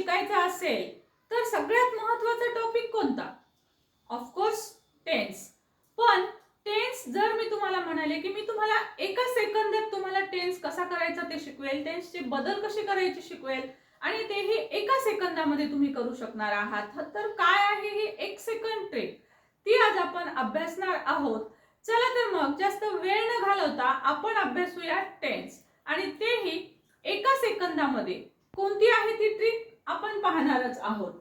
शिकायचा असेल तर सगळ्यात महत्त्वाचा टॉपिक कोणता? ऑफकोर्स टेन्स पण टेन्स जर मी तुम्हाला म्हणाले की मी तुम्हाला एका सेकंदात तुम्हाला टेन्स कसा करायचा ते शिकवेल टेन्सचे बदल कसे करायचे शिकवेल आणि तेही एका सेकंदामध्ये तुम्ही करू शकणार आहात. तर काय आहे ही एक सेकंड ट्रिक ती आज आपण अभ्यासणार आहोत. चला तर मग जास्त वेळ न घालवता आपण अभ्यासूया टेन्स आणि तेही एका सेकंदामध्ये. कोणती आहे ती ट्रिक आपण पाहणारच आहोत.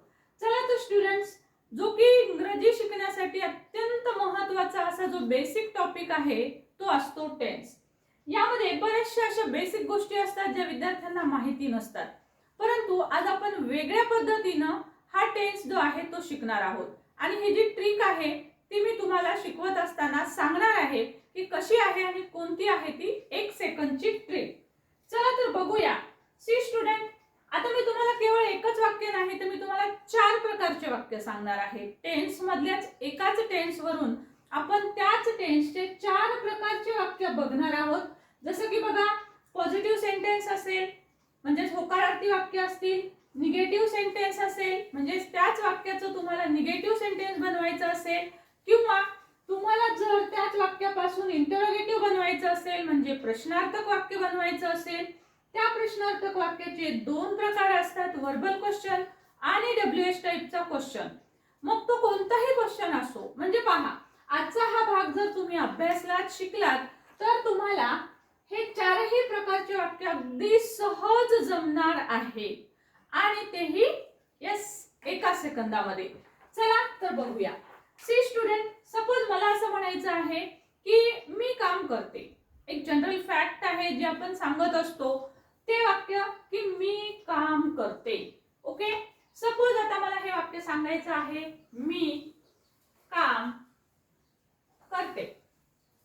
चला तर स्टुडंट्स जो की इंग्रजी शिकण्यासाठी अत्यंत महत्त्वाचा असा जो बेसिक टॉपिक आहे तो असतो टेन्स यामध्ये बऱ्याचशा अशा बेसिक गोष्टी असतात ज्या विद्यार्थ्यांना माहिती नसतात. परंतु आज आपण वेगळ्या पद्धतीनं हा टेन्स जो आहे तो शिकणार आहोत. आणि ही जी ट्रिक आहे ती मी तुम्हाला शिकवत असताना सांगणार आहे की कशी आहे आणि कोणती आहे ती एक सेकंदची ट्रिक चला तर बघूया. सी स्टुडंट आता मी तुम्हाला केवळ एकच वाक्य नाही तर मी तुम्हाला चार प्रकारचे वाक्य सांगणार आहे. टेन्स मधल्याच एकाच टेन्स वरून आपण त्याच टेन्सचे चार प्रकारचे वाक्य बघणार आहोत. जसं की बघा पॉझिटिव्ह सेंटेन्स असेल म्हणजेच होकारार्थी वाक्य असतील निगेटिव्ह सेंटेन्स असेल म्हणजेच त्याच वाक्याचं तुम्हाला निगेटिव्ह सेंटेन्स बनवायचं असेल किंवा तुम्हाला जर त्याच वाक्यापासून इंटरोगेटिव्ह बनवायचं असेल म्हणजे प्रश्नार्थक वाक्य बनवायचं असेल त्या प्रश्नार्थक वाक्याचे दोन प्रकार असतात वर्बल क्वेश्चन आणि डब्ल्यू एच टाईपचा क्वेश्चन मग तो कोणताही क्वेश्चन असो म्हणजे पहा आजचा हा भाग जर तुम्ही अभ्यासलात शिकलात तर तुम्हाला हे चारही प्रकारचे वाक्य अगदी सहज जमणार आहे. आणि तेही यस एका सेकंदामध्ये. चला तर बघूया. सी स्टुडंट सपोज मला असं म्हणायचं आहे की मी काम करते. एक जनरल फॅक्ट आहे जे आपण सांगत असतो ते वाक्य की मी काम करते. ओके? सपोज आता मला हे वाक्य सांगायचं आहे मी काम करते.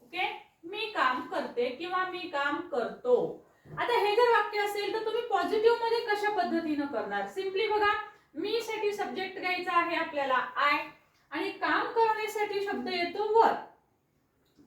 ओके? मी काम करते किंवा मी काम करतो. आता हे जर वाक्य असेल तर तुम्ही पॉझिटिव्हमध्ये कशा पद्धतीनं करणार? सिम्पली बघा मी साठी सब्जेक्ट घ्यायचा आहे आपल्याला आय आणि काम करण्यासाठी शब्द येतो वर.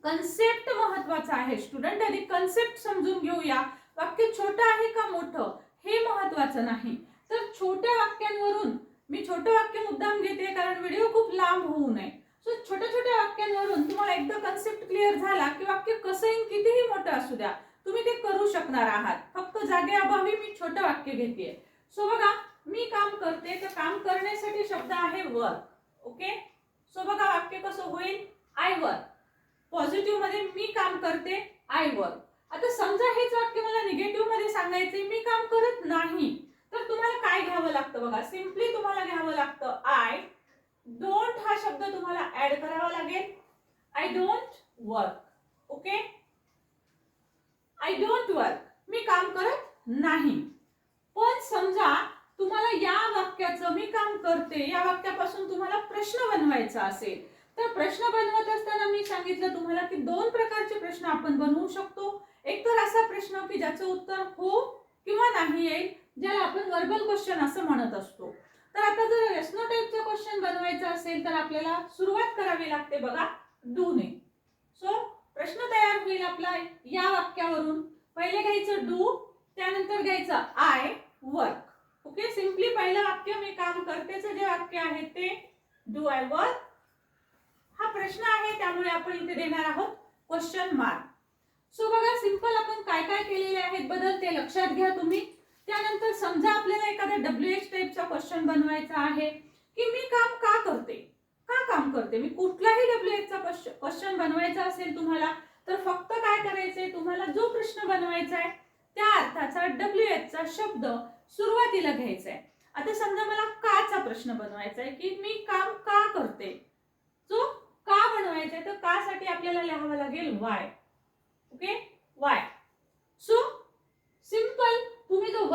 कन्सेप्ट महत्त्वाचा आहे स्टुडंट आधी कन्सेप्ट समजून घेऊया. वाक्य छोटं आहे का मोठं? हे महत्वाचं नाही. तर छोट्या वाक्यांवरून मी छोटं वाक्य मुद्दाम घेते कारण व्हिडिओ खूप लांब होऊ नये. सो छोट्या छोट्या वाक्यांवरून तुम्हाला एकदा कन्सेप्ट क्लिअर झाला की वाक्य कसंही कितीही मोठं असू द्या तुम्ही ते करू शकणार आहात. फक्त जागेअभावी मी छोटं वाक्य घेते सो बघा मी काम करते तर काम करण्यासाठी शब्द आहे वर्क ओके सो बघा वाक्य कसं होईल? आय वर्क पॉझिटिव्हमध्ये मी काम करते आय वर्क आता समजा हेच वाक्य मला निगेटिव्हमध्ये सांगायचे मी काम करत नाही तर तुम्हाला काय घ्यावं लागतं बघा सिम्पली तुम्हाला घ्यावं लागतं. आय डोंट हा शब्द तुम्हाला ऍड करावा लागेल. I don't work okay I don't work मी काम करत नाही. पण समजा तुम्हाला या वाक्याचं मी काम करते या वाक्यापासून तुम्हाला प्रश्न बनवायचा असेल तर प्रश्न बनवत असताना मी सांगितलं तुम्हाला की दोन प्रकारचे प्रश्न आपण बनवू शकतो. एक तर असा प्रश्न की ज्याचं उत्तर हो किंवा नाही येईल ज्याला आपण वर्बल क्वेश्चन असं म्हणत असतो. तर आता जर रेस्नो टाईपचा क्वेश्चन बनवायचा असेल तर आपल्याला सुरुवात करावी लागते बघा डू ने. सो प्रश्न तयार होईल आपला या वाक्यावरून. पहिले घ्यायचं डू त्यानंतर घ्यायचं आय वर्क ओके सिम्पली पहिलं वाक्य मी काम करतेचं जे वाक्य आहे ते डू आय वर्क हा प्रश्न आहे त्यामुळे आपण इथे देणार आहोत क्वेश्चन मार्क सो बघा सिंपल आपण काय काय केलेले आहेत बदल ते लक्षात घ्या तुम्ही. त्यानंतर समजा आपल्याला एखादा डब्ल्यू एच टाईपचा क्वेश्चन बनवायचा आहे की मी काम का करते? का काम करते? मी कुठलाही डब्ल्यू एचचा क्वेश्चन बनवायचा असेल तुम्हाला तर फक्त काय करायचंय? तुम्हाला जो प्रश्न बनवायचा आहे त्या अर्थाचा डब्ल्यू एचचा शब्द सुरुवातीला घ्यायचा आहे. आता समजा मला काचा प्रश्न बनवायचा आहे की मी काम का करते? जो का बनवायचा आहे तर का साठी आपल्याला लिहावं लागेल? Why okay why so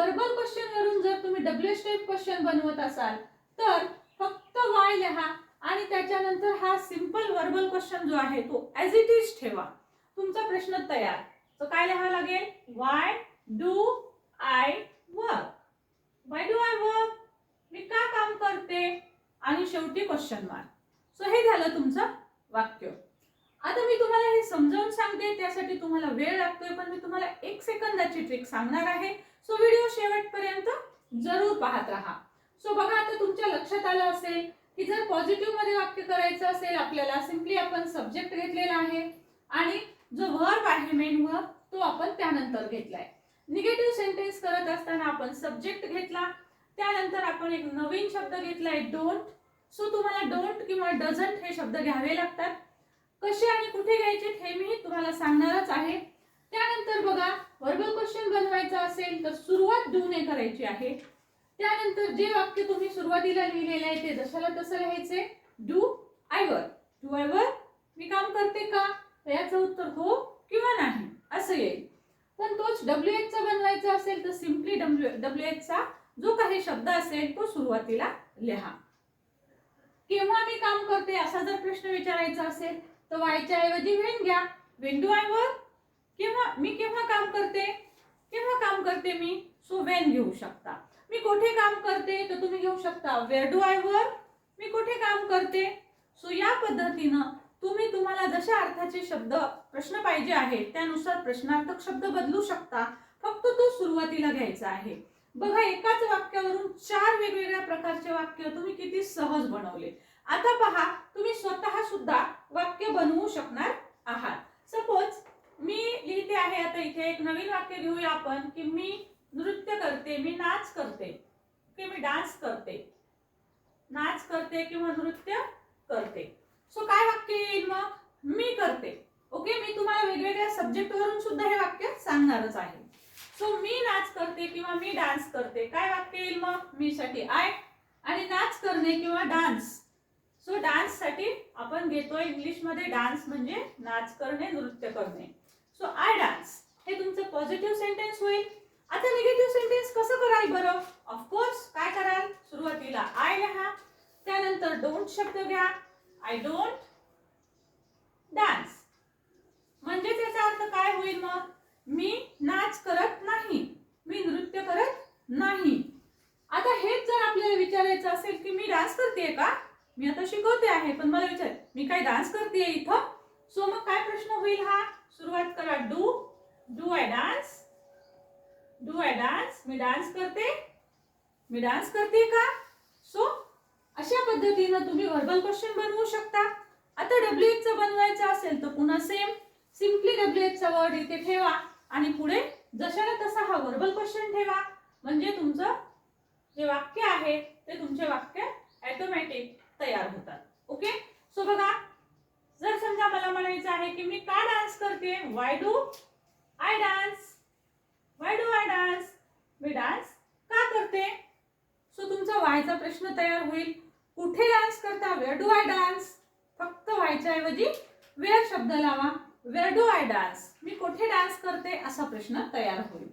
verbal question वरून जर तुम्ही डब्ल्यू टाईप क्वेश्चन बनवत असाल तर फक्त वाय लिहा आणि त्याच्यानंतर हा सिंपल वर्बल क्वेश्चन जो आहे तो ऍज इट इज ठेवा. तुमचा प्रश्न तयार. तर काय लिहावं लागेल? Why do I work why do I work मी का काम करते? आणि शेवटी क्वेश्चन मार्क सो हे झालं तुमचं वाक्य. आता मी तुम्हाला हे समजावून सांगते त्यासाठी तुम्हाला वेळ लागतोय पण मी तुम्हाला एक सेकंदाची ट्रिक सांगणार आहे. सो व्हिडिओ शेवटपर्यंत जरूर पाहत राहा. सो बघा आता तुमच्या लक्षात आलं असेल की जर पॉझिटिव्हमध्ये वाक्य करायचं असेल आपल्याला सिम्पली आपण सब्जेक्ट घेतलेला आहे आणि जो वर्ब आहे मेन वर्ब तो आपण त्यानंतर घेतलाय. निगेटिव्ह सेंटेन्स करत असताना आपण सब्जेक्ट घेतला त्यानंतर आपण एक नवीन शब्द घेतलाय डोंट सो तुम्हाला डोंट किंवा डझंट हे शब्द घ्यावे लागतात. कसे आणि कुठे घ्यायचे हे मी तुम्हाला सांगणारच आहे. त्यानंतर बघा वर्बल क्वेश्चन बनवायचा असेल तर सुरुवात डू करायची आहे. त्यानंतर जे वाक्य तुम्ही सुरुवातीला लिहिलेले आहे ते जशाला तसं लिहायचे do I work do I work मी काम करते का? तर याचं उत्तर हो किंवा नाही असं येईल. पण तोच डब्ल्यू एच चा बनवायचा असेल तर सिम्पली डब्ल्यू डब्ल्यू एचचा जो काही शब्द असेल तो सुरुवातीला लिहा. केव्हा मी काम करते असा जर प्रश्न विचारायचा असेल तर वायच्या ऐवजी वेन घ्या. वेन डू आय वर केव्हा मी केव्हा काम करते? केव्हा काम करते मी? सो वेन घेऊ शकता. मी कुठे काम करते? तर तुम्ही घेऊ शकता. वेअर डू आय वर मी कुठे काम करते? सो या पद्धतीनं तुम्ही तुम्हाला जशा अर्थाचे शब्द प्रश्न पाहिजे आहे त्यानुसार प्रश्नार्थक शब्द बदलू शकता. फक्त तो सुरुवातीला घ्यायचा आहे. बघा एकाच वाक्यावरून चार वेगवेगळ्या प्रकारचे वाक्य तुम्ही किती सहज बनवले. आता पहा तुम्ही स्वतः सुद्धा वाक्य बनवू शकणार आहात. सपोज मी लिहिते आहे आता इथे एक नवीन वाक्य घेऊया आपण की मी नृत्य करते मी नाच करते की मी डान्स करते. नाच करते किंवा नृत्य करते. सो काय वाक्य येईल मग? मी करते. ओके मी तुम्हाला वेगवेगळ्या सब्जेक्ट वरून सुद्धा हे वाक्य सांगणारच आहे. सो मी नाच करते किंवा मी डान्स करते. काय वाक्य येईल मग? मी साठी आय आणि नाच करणे किंवा डान्स. सो डान्ससाठी आपण घेतोय इंग्लिशमध्ये डान्स म्हणजे नाच करणे नृत्य करणे. सो आय डान्स हे तुमचं पॉझिटिव्ह सेंटेन्स होईल. आता निगेटिव्ह सेंटेन्स कसं कराल बरं? ऑफकोर्स काय कराल? सुरुवातीला आय लिहा. त्यानंतर डोंट शब्द घ्या. आय डोंट डान्स म्हणजे त्याचा अर्थ काय होईल मग? मी नाच करत नाही. मी नृत्य करत नाही. आता हेच जर आपल्याला विचारायचं असेल की मी डान्स करते का? मी आता शिकवते आहे पण मला विचार मी काय डान्स करते इथं? सो मग काय प्रश्न होईल हा? सुरुवात करा. Do do I dance. Do I dance. Me dance करते. मी डान्स करते का? सो अशा पद्धतीनं तुम्ही व्हर्बल क्वेश्चन बनवू शकता. आता डब्ल्यू एचचं बनवायचं असेल तर पुन्हा सेम सिम्पली डब्ल्यू एचचा वर्ड इथे ठेवा. आणि पुढे जशाला तसा हा व्हर्बल क्वेश्चन ठेवा. म्हणजे तुमचं जे वाक्य आहे ते तुमचे वाक्य ॲटोमॅटिक तयार होतात. ओके सो बघा जर समजा मला म्हणायचं आहे की मी का डान्स करते? Why do I dance why do I dance me dance का करते? सो तुमचा वायचा प्रश्न तयार होईल. कुठे डान्स करता? वेअर डू आय डान्स फक्त व्हायच्या ऐवजी वेअर शब्द लावा. वेअर डू आय डान्स मी कुठे डान्स करते? असा प्रश्न तयार होईल.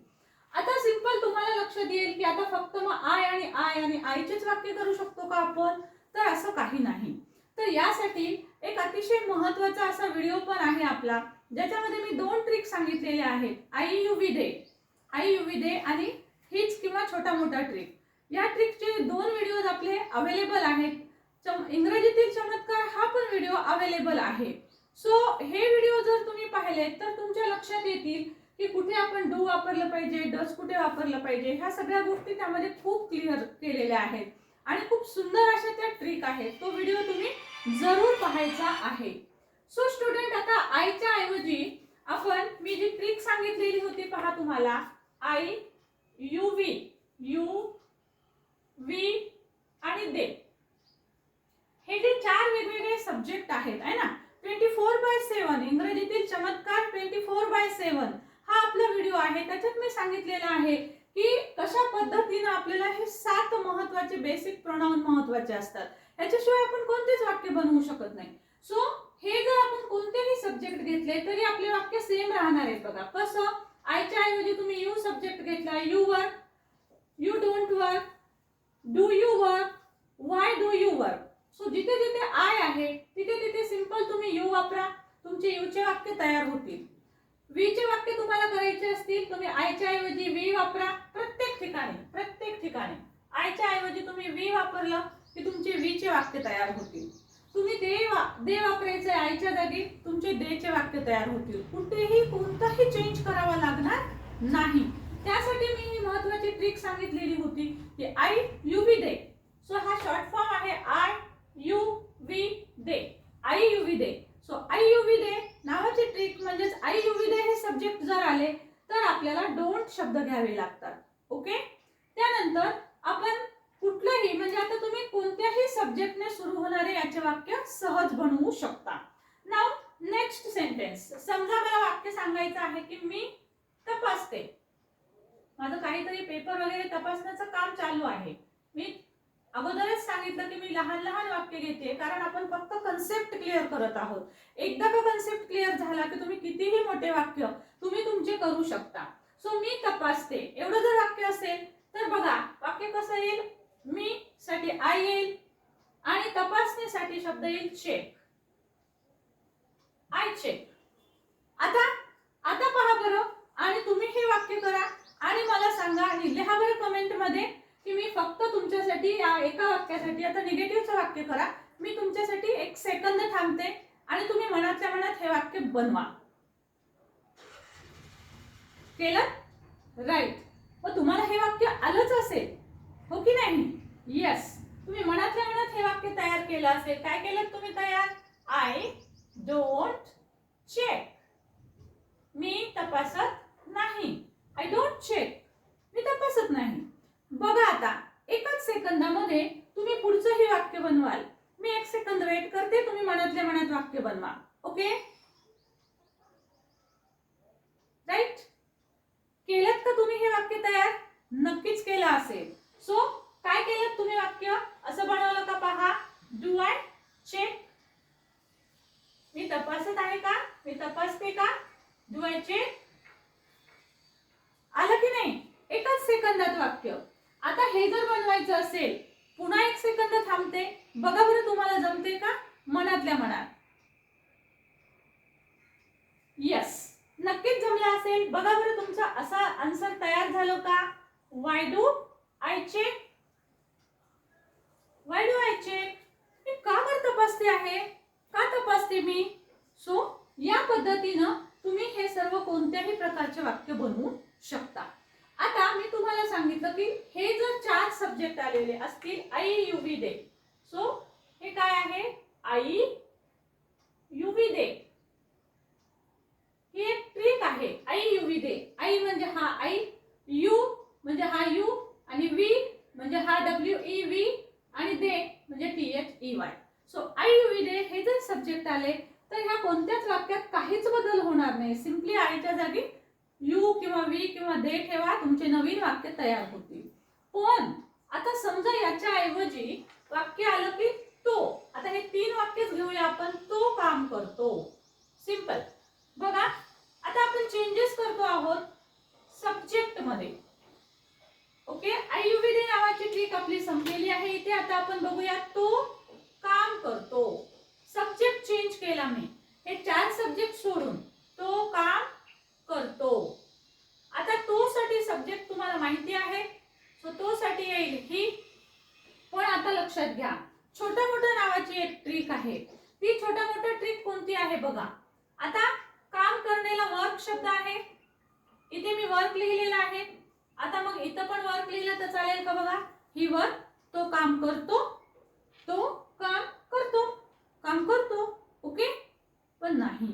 आता सिंपल तुम्हाला लक्षात येईल की आता फक्त मग आय आणि आय आणि आयचेच वाक्य करू शकतो का आपण? तर असं काही नाही. तर यासाठी एक अतिशय महत्त्वाचा असा व्हिडिओ पण आहे आपला ज्याच्यामध्ये मी दोन ट्रिक सांगितलेल्या आहेत. I you we they I you we they आणि हीच किंवा छोटा मोठा ट्रिक या ट्रिकचे दोन व्हिडिओज आपले अवेलेबल आहेत. चम इंग्रजीतील चमत्कार हा पण व्हिडिओ अवेलेबल आहे. सो हे व्हिडिओ जर तुम्ही पाहिले तर तुमच्या लक्षात येतील की कुठे आपण डू वापरलं पाहिजे डस कुठे वापरलं पाहिजे ह्या सगळ्या गोष्टी त्यामध्ये खूप क्लिअर केलेल्या आहेत. आणि खूप सुंदर अशा त्या ट्रिक आहेत. तो व्हिडिओ तुम्ही जरूर पाहायचा आहे. सो स्टुडंट आता आईच्या ऐवजी आपण मी जी ट्रिक सांगितलेली होती पहा तुम्हाला. I you we you we आणि दे. हे जे चार वेगवेगळे सब्जेक्ट आहेत आहे ना? ट्वेंटी फोर बाय सेवन इंग्रजीतील चमत्कार ट्वेंटी फोर बाय सेवन हा आपला व्हिडिओ आहे. त्याच्यात मी सांगितलेला आहे की कशा पद्धतीनं आपल्याला हे सात महत्त्वाचे बेसिक प्रोनाऊन महत्त्वाचे असतात. याच्याशिवाय आपण कोणतेच वाक्य बनवू शकत नाही. सो हे जर आपण कोणतेही सब्जेक्ट घेतले तरी आपले वाक्य सेम राहणार आहेत बघा. कसं? आयच्या ऐवजी तुम्ही यू सब्जेक्ट घेतला you work you don't work do you work why do you work so जिथे जिथे आय आहे तिथे तिथे सिंपल तुम्ही यू वापरा. तुमचे यूचे वाक्य तयार होतील. वीचे वाक्य तुम्हाला करायचे असतील तुम्ही आयच्या ऐवजी वी वापरा. प्रत्येक ठिकाणी प्रत्येक ठिकाणी. आयच्या ऐवजी तुम्ही वी वापरलं की तुमचे वी चे वाक्य तयार होतील. तुम्ही दे वा दे वापरायचे आईच्या जागी तुमचे दे चे वाक्य तयार होतील. कुठेही कोणताही चेंज करावा लागणार नाही. त्यासाठी मी ही महत्वाची ट्रिक सांगितलेली होती की I you we they so हा शॉर्ट फॉर्म आहे I you we they I you we they so I you we they नावाची ट्रिक म्हणजेच आई यू वी दे हे सब्जेक्ट जर आले तर आपल्याला डोंट शब्द घ्यावे लागतात. ओके त्यानंतर आपण कुठलंही म्हणजे आता तुम्ही कोणत्याही सब्जेक्टने सुरू होणारे याचे वाक्य सहज बनवू शकता. नाव नेक्स्ट सेंटेन्स समजा मला वाक्य सांगायचं आहे की मी तपासते. माझं काहीतरी पेपर वगैरे तपासण्याचं काम चालू आहे. मी अगोदरच सांगितलं की मी लहान लहान वाक्य घेते कारण आपण फक्त कन्सेप्ट क्लिअर करत आहोत. एकदा का कन्सेप्ट क्लिअर झाला की तुम्ही कितीही मोठे वाक्य तुम्ही तुमचे करू शकता. सो मी तपासते. एवढं जर वाक्य असेल तर बघा वाक्य कसं येईल? मी साठी आय येईल आणि तपासणीसाठी शब्द येईल चेक आय चेक आता आता पहा बरं आणि तुम्ही हे वाक्य करा आणि मला सांगा आणि लिहा बरं कमेंटमध्ये की मी फक्त तुमच्यासाठी या एका वाक्यासाठी आता निगेटिव्हचं वाक्य करा मी तुमच्यासाठी एक सेकंद थांबते आणि तुम्ही मनातल्या मनात हे वाक्य बनवा. केलं? राईट मग तुम्हाला हे वाक्य आलंच असेल. हो की नाही? येस तुम्ही मनातल्या मनात हे वाक्य तयार केलं असेल काय केलं तुम्ही तयार? आय डोंट चेक मी तपासत नाही. आय डोंट चेक मी तपासत नाही. बघा आता एकाच सेकंदामध्ये तुम्ही पुढचंही वाक्य बनवाल. मी एक सेकंद वेट करते तुम्ही मनातल्या मनात वाक्य बनवा. ओके राईट केलं का तुम्ही हे वाक्य तयार? नक्कीच केलं असेल. सो काय केलं तुम्ही वाक्य? असं बनवलं का पहा? डू आय चेक मी तपासत आहे का? मी तपासते का? डू आय चेक आलं की नाही? एकाच सेकंदात वाक्य. आता हे जर बनवायचं असेल पुन्हा एक सेकंद थांबते. बघा बरं तुम्हाला जमते का? मनातल्या मनात. येस नक्कीच जमलं असेल. बघा बरं तुमचा असा आन्सर तयार झालं का? Why do I check why do I check मी का बरं तपासते आहे? का तपासते मी? सो या पद्धतीनं तुम्ही हे सर्व कोणत्याही प्रकारचे वाक्य बनवू शकता. आता मी तुम्हाला सांगितलं की हे जर चार सब्जेक्ट आलेले असतील I you we they so हे काय आहे? आई यू व्ही दे ही एक ट्रिक आहे. आई यू व्ही दे आई म्हणजे हा आई यू म्हणजे हा यू आणि व्ही म्हणजे हा डब्ल्यू ई व्ही आणि दे म्हणजे T H E Y so I you we they हे जर सब्जेक्ट आले तर ह्या कोणत्याच वाक्यात काहीच बदल होणार नाही. सिम्पली आईच्या जागी यू किंवा वी किंवा दे ठेवा तुमचे नवीन वाक्य तयार होतील. पण आता समजा याच्या ऐवजी वाक्य आलं की तो आता हे तीन वाक्यच घेऊया आपण तो काम करतो. सिंपल बघा आता आपण चेंजेस करतो आहोत सब्जेक्टमध्ये. ओके आय यू दे नावाची ट्रिक आपली संपलेली आहे. इथे आता आपण बघूया तो काम करतो. सब्जेक्ट चेंज केला मी. हे चार सब्जेक्ट सोडून तो काम करतो. आता तो साठी सब्जेक्ट तुम्हाला माहिती आहे. सो तो साठी येईल ही. पण आता लक्षात घ्या. छोटा मोठा नावाची एक ट्रिक आहे. ती छोटा मोठा ट्रिक कोणती आहे बघा. आता काम करण्याला वर्क शब्द आहे. इथे मी वर्क लिहिलेला आहे. आता मग इथं पण वर्क लिहिलं तर चालेल का बघा? ही वर्क तो काम करतो. तो काम करतो. काम करतो ओके? पण नाही.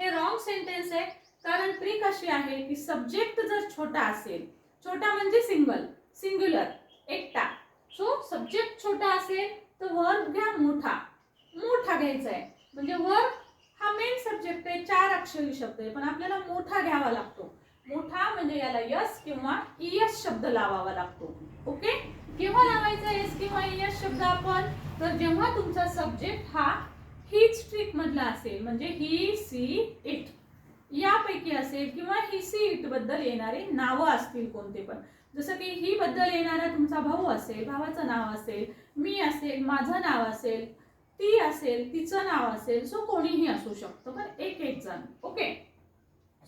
हे रॉंग सेंटेन्स आहे. कारण ट्रिक अशी आहे की सब्जेक्ट जर छोटा असेल छोटा म्हणजे सिंगल सिंग्युलर एकटा. सो सब्जेक्ट छोटा असेल तर वर्क घ्या मोठा. मोठा घ्यायचा आहे म्हणजे वर्क हा मेन सब्जेक्ट आहे चार अक्षरी शब्द आहे पण आपल्याला मोठा घ्यावा लागतो. मोठा म्हणजे याला यस किंवा इयस शब्द लावावा लागतो. ओके? केव्हा लावायचा एस किंवा एस शब्द आपण? तर जेव्हा तुमचा सब्जेक्ट हा हीच ट्रिक मधला असेल म्हणजे ही सी इट यापैकी असेल किंवा ही सी इटबद्दल येणारे नावं असतील कोणते पण. जसं की ही बद्दल येणारा तुमचा भाऊ असेल भावाचं नाव असेल मी असेल माझं नाव असेल ती असेल तिचं नाव असेल सो कोणीही असू शकतं पण एक एक जण. ओके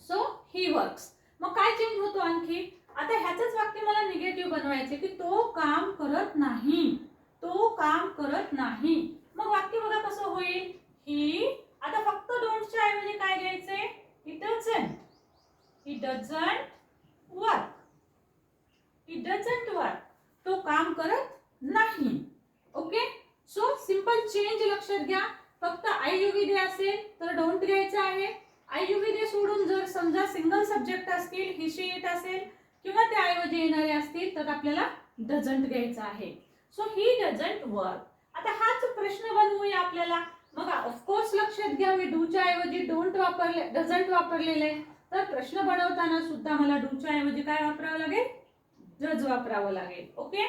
सो ही वर्क्स मग काय चेंज होतो आणखी? आता ह्याचंच वाक्य मला निगेटिव्ह बनवायचे की तो काम करत नाही. तो काम करत नाही. मग वाक्य बघा कसं होईल? ही आता फक्त डोंटच्या ऐवजी काय घ्यायचे he doesn't. He doesn't work he doesn't work तो काम करत नाही. ओके सो सिंपल चेंज लक्षात घ्या. फक्त आययुविधे असेल तर डोंट घ्यायचं आहे. आययुविधे सोडून जर समजा सिंगल सब्जेक्ट असतील हिशी येत असेल किंवा त्याऐवजी येणारे असतील तर आपल्याला डझंट घ्यायचं आहे. सो ही डझंट वर्क आता हाच प्रश्न बनवूया आपल्याला. मग ऑफकोर्स लक्षात घ्या मी डूच्या ऐवजी डोंट वापरले डझंट वापरलेले तर प्रश्न बनवताना सुद्धा मला डूच्या ऐवजी काय वापरावं लागेल? डज वापरावं लागेल. ओके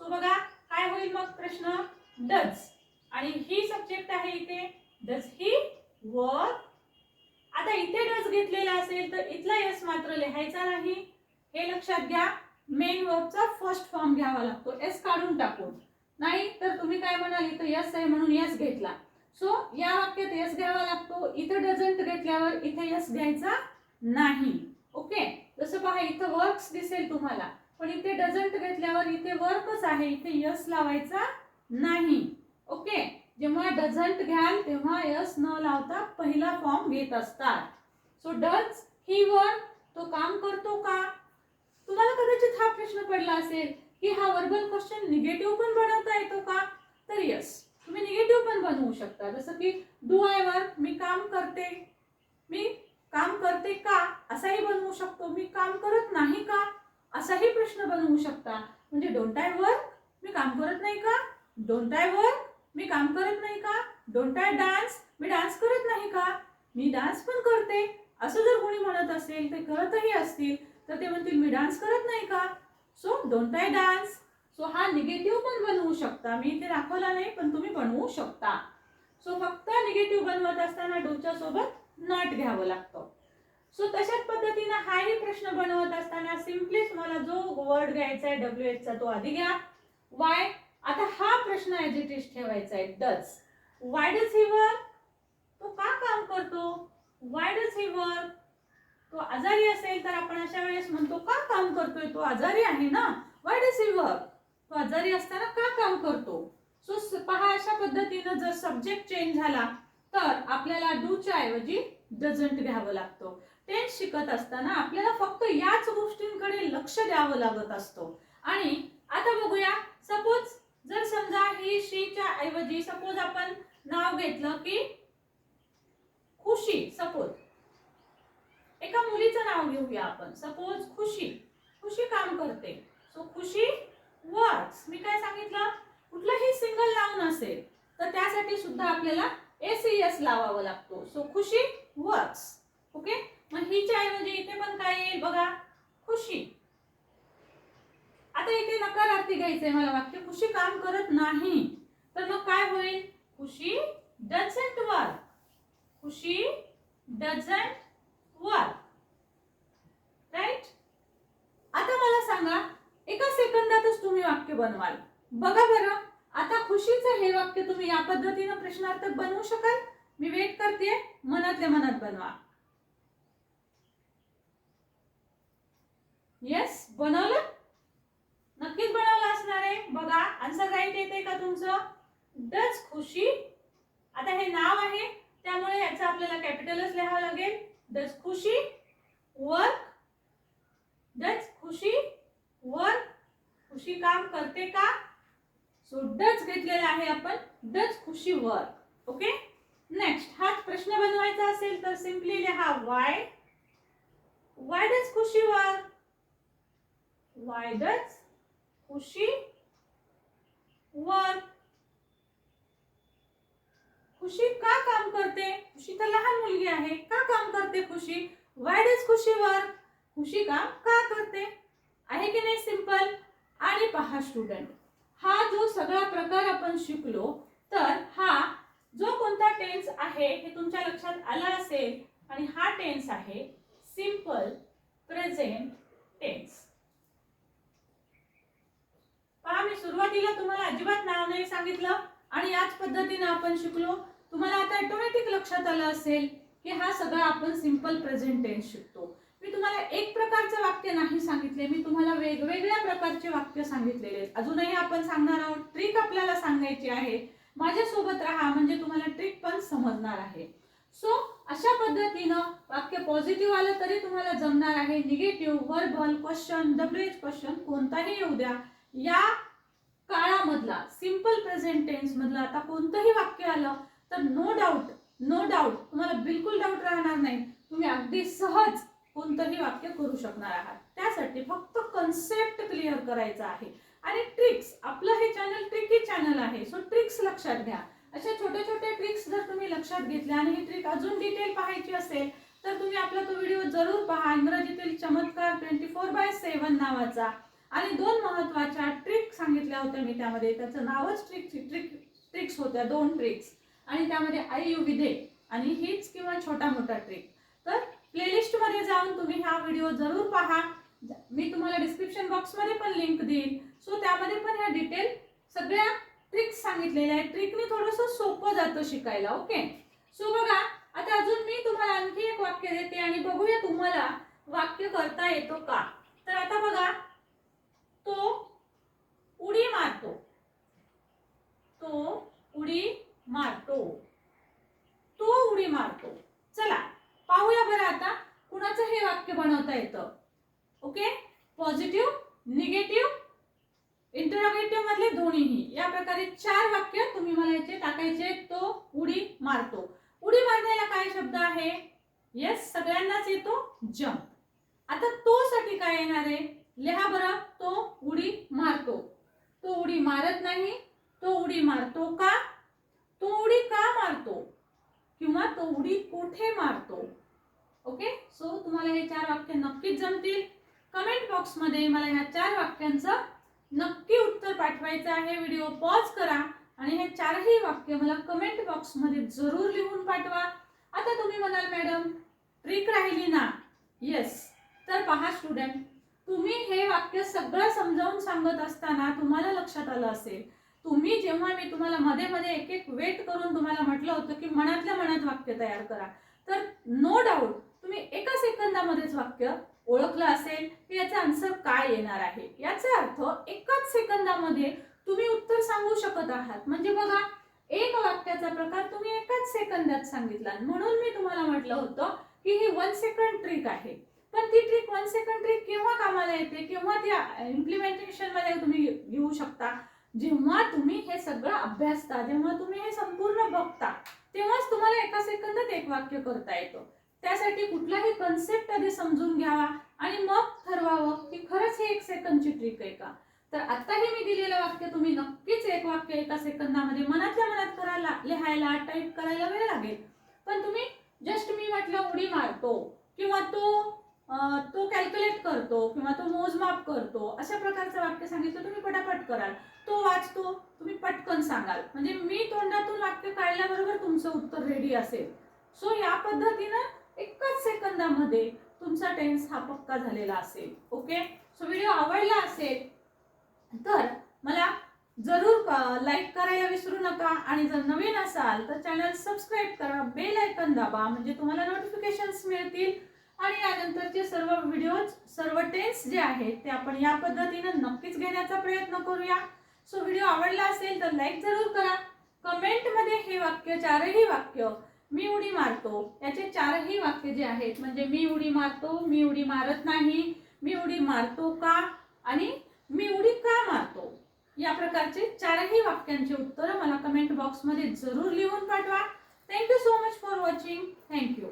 सो बघा काय होईल मग प्रश्न? डज आणि ही सब्जेक्ट आहे इथे. डज ही वर्क आता इथे डज घेतलेला असेल तर इथला यस मात्र लिहायचा नाही. हे लक्षात घ्या. मेन वर्बचा फर्स्ट फॉर्म घ्यावा लागतो. एस काढून टाकून. नाही तर तुम्ही काय म्हणाल इथं यस आहे म्हणून यस घेतला. सो या वाक्यात यस घ्यावा लागतो. इथं डझंट घेतल्यावर इथे यस घ्यायचा नाही. ओके जसं पहा इथं वर्क्स दिसेल तुम्हाला. पण इथे डझंट घेतल्यावर इथे वर्कच आहे. इथे यस लावायचा नाही. ओके जेव्हा डझंट घ्याल तेव्हा यस न लावता पहिला फॉर्म घेत असतात. सो डज ही वर्क तो काम करतो का? तुम्हाला कदाचित हा प्रश्न पडला असेल की हा वर्बल क्वेश्चन निगेटिव्ह पण बनवता येतो का? तर यस तुम्ही निगेटिव्ह पण बनवू शकता. जसं की डू आय वर्क मी काम करते. मी काम करते का? असाही बनवू शकतो. मी काम करत नाही का? असाही प्रश्न बनवू शकता. म्हणजे डोंट आय वर्क मी काम करत नाही का? डोंट आय वर्क मी काम करत नाही का? डोंट आय डान्स मी डान्स करत नाही का? मी डान्स पण करते. असं जर कोणी म्हणत असेल ते करतही असतील तर ते म्हणतील मी डान्स करत नाही का? So don't I dance so हा निगेटिव्ह पण बनवू शकता. मी इथे दाखवला नाही पण तुम्ही बनवू शकता. सो फक्त निगेटिव्ह बनवत असताना डोच्या सोबत घ्यावं लागतं. सो तशाच पद्धतीनं हाही प्रश्न बनवत असताना सिम्पली तुम्हाला जो वर्ड घ्यायचा आहे डब्ल्यू एचचा तो आधी घ्या. वाय आता हा प्रश्न ॲज ठेवायचा आहे. Does why does he work तो का काम करतो? वाय डज ही वर्क तो आजारी असेल तर आपण अशा वेळेस म्हणतो का काम करतोय तो? आजारी आहे ना. वाय डस ही वर्क तो आजारी असताना का काम करतो? सो पहा अशा पद्धतीनं जर सब्जेक्ट चेंज झाला तर आपल्याला डूच्या ऐवजी डझंट घ्यावं लागतो. टेन्स शिकत असताना आपल्याला फक्त याच गोष्टींकडे लक्ष द्यावं लागत असतो. आणि आता बघूया सपोज जर समजा ही शीच्या ऐवजी सपोज आपण नाव घेतलं की खुशी सपोज एका मुलीचं नाव घेऊया आपण. सपोज खुशी. खुशी काम करते. सो खुशी वर्क्स मी काय सांगितलं? कुठलंही सिंगल नाव असेल तर त्यासाठी सुद्धा आपल्याला एस एस लावावं लागतो. सो खुशी वर्क्स ओके मग हिच्या ऐवजी इथे पण काय येईल बघा? खुशी. आता इथे नकारार्थी घ्यायचंय मला वाक्य खुशी काम करत नाही. तर मग काय होईल? Khushi doesn't work Khushi doesn't work. Right आता मला सांगा एका सेकंदातच तुम्ही वाक्य बनवाल. बघा बरं आता खुशीचं हे वाक्य तुम्ही या पद्धतीनं प्रश्नार्थक बनवू शकाल? मी वेट करते मनातल्या मनात बनवा. येस बनवलं? नक्कीच बनवलं असणार आहे. बघा आन्सर राईट येते का तुमचं? डच खुशी आता हे नाव आहे त्यामुळे याचं आपल्याला कॅपिटलच लिहावं लागेल. Does Khushi work Does Khushi work Khushi काम करते का? सो डच घेतलेला आहे आपण. Does Khushi work okay next हाच प्रश्न बनवायचा असेल तर सिम्पली लिहा why why does Khushi work why does Khushi work Khushi का काम करते? खुशी तर लहान मुलगी आहे. का काम करते Khushi? Why does Khushi work Khushi काम का करते? आहे की नाही सिंपल आणि पहा स्टुडंट हा जो सगळा प्रकार आपण शिकलो तर हा जो कोणता टेन्स आहे हे तुमच्या लक्षात आला असेल आणि हा टेन्स आहे सिंपल प्रेझेंट टेन्स पहा मी सुरुवातीला तुम्हाला अजिबात नाव नाही सांगितलं आणि याच पद्धतीने आपण शिकलो. तुम्हाला आता ऑटोमॅटिक लक्षात आलं असेल की हा सगळा आपण सिंपल प्रेझेंट टेन्स शिकतो. मी तुम्हाला एक प्रकारचं वाक्य नाही सांगितले मी तुम्हाला वेगवेगळ्या प्रकारचे वाक्य सांगितलेले आहेत. अजूनही आपण सांगणार आहोत ट्रिक आपल्याला सांगायची आहे. माझ्यासोबत राहा म्हणजे तुम्हाला ट्रिक पण समजणार आहे. सो अशा पद्धतीनं वाक्य पॉझिटिव्ह आलं तरी तुम्हाला जमणार आहे. Negative verbal question W H question कोणताही येऊ द्या. या काळामधला सिंपल प्रेझेंट टेन्स आता कोणतंही वाक्य आलं तर नो डाऊट नो डाऊट तुम्हाला बिलकुल डाऊट राहणार नाही. तुम्ही अगदी सहज कोणतंही वाक्य करू शकणार आहात. त्यासाठी फक्त कन्सेप्ट क्लिअर करायचा आहे. आणि ट्रिक्स आपलं हे चॅनल ट्रिकी चॅनल आहे. सो ट्रिक्स लक्षात घ्या. अशा छोट्या छोट्या ट्रिक्स जर तुम्ही लक्षात घेतल्या आणि ही ट्रिक अजून डिटेल पाहायची असेल तर तुम्ही आपला तो व्हिडिओ जरूर पहा. इंग्रजीतील चमत्कार ट्वेंटी फोर बाय सेवन नावाचा आणि दोन महत्त्वाच्या ट्रिक सांगितल्या होत्या मी त्यामध्ये. त्याचं नावच ट्रिक ट्रिक ट्रिक्स होत्या. दोन ट्रिक्स आणि त्यामध्ये आई यू विधे आणि हीच किंवा छोटा मोठा ट्रिक तर प्लेलिस्टमध्ये जाऊन तुम्ही हा व्हिडिओ जरूर पहा. मी तुम्हाला डिस्क्रिप्शन बॉक्समध्ये पण लिंक देईन. सो त्यामध्ये पण ह्या डिटेल सगळ्या ट्रिक्स सांगितलेल्या आहेत. ट्रिकने थोडंसं सोपं जातं शिकायला ओके सो बघा आता अजून मी तुम्हाला आणखी एक वाक्य देते आणि बघूया तुम्हाला वाक्य करता येतो का? तर आता बघा तो उडी मारतो तो उडी मारतो तो उडी मारतो चला पाहूया बरं आता कुणाचं हे वाक्य बनवता येतं ओके पॉझिटिव्ह निगेटिव्ह इंटरोगेटिव्ह मधले दोन्हीही या प्रकारे चार वाक्य तुम्ही मला याचे टाकायचे तो उडी मारतो उडी मारण्याला काय शब्द आहे येस सगळ्यांनाच येतो जम्प आता तो साठी काय येणार आहे लिहा बरं तो उडी मारतो तो उडी मारत नाही तो उडी मारतो का तो उडी का मारतो किंवा तो उडी कुठे मारतो ओके सो तुम्हाला हे चार वाक्य नक्कीच जमतील कमेंट बॉक्समध्ये मला ह्या चार वाक्यांचं नक्की उत्तर पाठवायचं आहे. व्हिडिओ पॉज करा आणि हे चारही वाक्य मला कमेंट बॉक्समध्ये जरूर लिहून पाठवा. आता तुम्ही म्हणाल मॅडम ट्रिक राहिली ना? येस तर पहा स्टुडंट तुम्ही हे वाक्य सगळं समजावून सांगत असताना तुम्हाला लक्षात आलं असेल. तुम्ही जेव्हा मी तुम्हाला मध्ये मध्ये एक एक वेट करून तुम्हाला म्हटलं होतं की मनातल्या मनात वाक्य तयार करा. तर नो डाऊट तुम्ही एका सेकंदामध्येच वाक्य ओळखलं असेल की याचा आन्सर काय येणार आहे? याचा अर्थ एकाच सेकंदामध्ये तुम्ही उत्तर सांगू शकत आहात. म्हणजे बघा एक वाक्याचा प्रकार तुम्ही एकाच सेकंदात सांगितला म्हणून मी तुम्हाला म्हटलं होतं की ही वन सेकंड ट्रिक आहे. पण ती ट्रिक वन सेकंड ट्रिक केव्हा कामाला येते? केव्हा त्या इम्प्लिमेंटेशनमध्ये तुम्ही घेऊ शकता? जेव्हा तुम्ही हे सगळं अभ्यासता जेव्हा तुम्ही हे संपूर्ण बघता तेव्हाच तुम्हाला एका सेकंदात एक वाक्य करता येतं. त्यासाठी कुठलाही कन्सेप्ट आधी समजून घ्यावा आणि मग ठरवावं की खरंच ही एक सेकंदची ट्रिक आहे का. तर आताही मी दिलेलं वाक्य तुम्ही नक्कीच एक वाक्य एका सेकंदामध्ये मनातल्या मनात करायला लिहायला टाईप करायला वेळ लागेल. पण तुम्ही जस्ट मी म्हटलं उडी मारतो किंवा तो तो कॅल्क्युलेट करतो किंवा तो मोजमाप करतो अशा प्रकारचं वाक्य सांगितलं तुम्ही पटापट कराल. तो वाचतो तुम्ही पटकन सांगाल. म्हणजे मी तोंडातून वाक्य काढल्याबरोबर तुमचं उत्तर रेडी असेल. सो या पद्धतीनं एकाच सेकंदामध्ये तुमचा टेन्स हा पक्का झालेला असेल ओके? सो व्हिडिओ आवडला असेल तर मला जरूर लाईक करायला विसरू नका. आणि जर नवीन असाल तर चॅनल सबस्क्राईब करा बेल आयकन दाबा म्हणजे तुम्हाला नोटिफिकेशन्स मिळतील. आणि यानंतरचे सर्व व्हिडिओज सर्व टेन्स जे आहेत ते आपण या पद्धतीनं नक्कीच घेण्याचा प्रयत्न करूया. सो व्हिडिओ आवडला असेल तर लाईक जरूर करा. कमेंटमध्ये हे वाक्य चारही वाक्य मी उडी मारतो. याचे चारही वाक्य जे आहेत म्हणजे मी उडी मारतो मी उडी मारत नाही मी उडी मारतो का आणि मी उडी का मारतो? या प्रकारचे चारही वाक्यांची उत्तरं मला कमेंट बॉक्समध्ये जरूर लिहून पाठवा. Thank you so much for watching thank you